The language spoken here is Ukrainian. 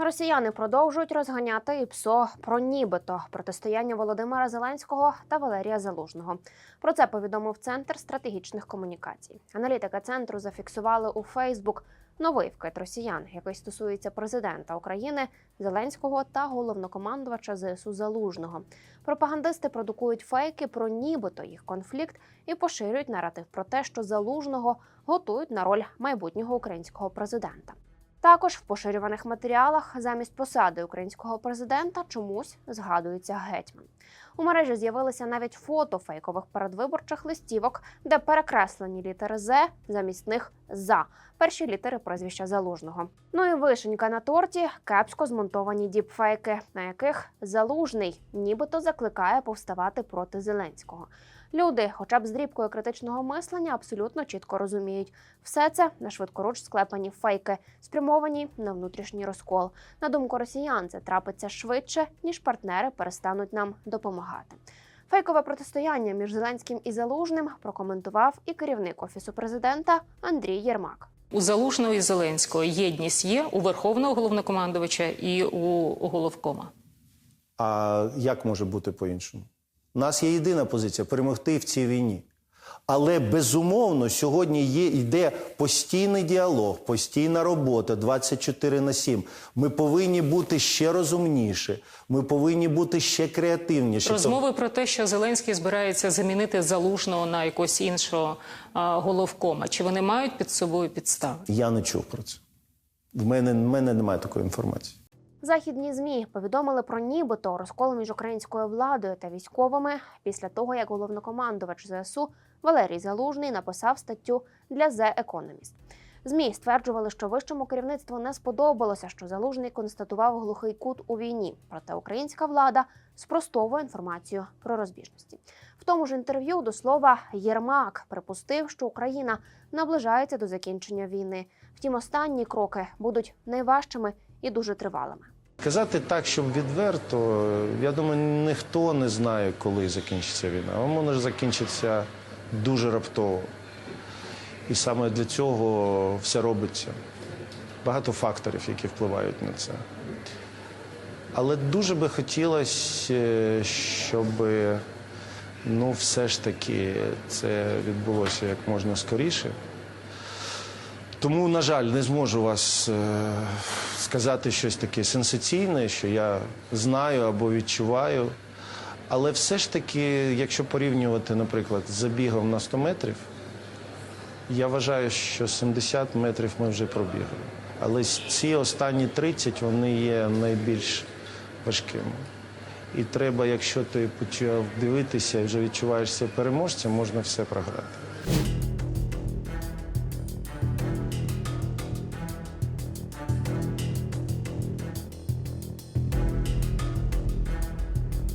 Росіяни продовжують розганяти і ПСО про нібито протистояння Володимира Зеленського та Валерія Залужного. Про це повідомив Центр стратегічних комунікацій. Аналітики центру зафіксували у Фейсбук новий вкид росіян, який стосується президента України Зеленського та головнокомандувача ЗСУ Залужного. Пропагандисти продукують фейки про нібито їх конфлікт і поширюють наратив про те, що залужного готують на роль майбутнього українського президента. Також в поширюваних матеріалах замість посади українського президента чомусь згадується гетьман. У мережі з'явилися навіть фото фейкових передвиборчих листівок, де перекреслені літери З замість них за перші літери прізвища залужного. Ну і вишенька на торті кепсько змонтовані діпфейки, на яких залужний нібито закликає повставати проти Зеленського. Люди, хоча б з дрібкою критичного мислення, абсолютно чітко розуміють, все це на швидкоруч склепані фейки, спрямовані на внутрішній розкол. На думку росіян, це трапиться швидше, ніж партнери перестануть нам допомагати. Фейкове протистояння між Зеленським і Залужним прокоментував і керівник офісу президента Андрій Єрмак. У Залужного і Зеленського єдність є у Верховного головнокомандувача і у головкома. А як може бути по-іншому? У нас є єдина позиція перемогти в цій війні. Але безумовно сьогодні є йде постійний діалог, постійна робота 24 на 7. Ми повинні бути ще розумніші, ми повинні бути ще креативніші. Розмови про те, що Зеленський збирається замінити залужного на якогось іншого а, головкома. Чи вони мають під собою підстави? Я не чув про це. В мене, в мене немає такої інформації. Західні змі повідомили про нібито розкол між українською владою та військовими після того, як головнокомандувач ЗСУ Валерій Залужний написав статтю для The Economist. Змі стверджували, що вищому керівництву не сподобалося, що залужний констатував глухий кут у війні. Проте українська влада спростовує інформацію про розбіжності. В тому ж інтерв'ю до слова Єрмак припустив, що Україна наближається до закінчення війни. Втім, останні кроки будуть найважчими і дуже тривалими. Казати так, щоб відверто, я думаю, ніхто не знає, коли закінчиться війна. Вона може закінчитися дуже раптово. І саме для цього все робиться. Багато факторів, які впливають на це. Але дуже би хотілося, е, щоб ну, все ж таки це відбулося як можна скоріше. Тому, на жаль, не зможу вас е, сказати щось таке сенсаційне, що я знаю або відчуваю. Але все ж таки, якщо порівнювати, наприклад, з забігом на 100 метрів, я вважаю, що 70 метрів ми вже пробігли. Але ці останні 30 вони є найбільш важкими. І треба, якщо ти почав дивитися і вже відчуваєшся переможцем, можна все програти.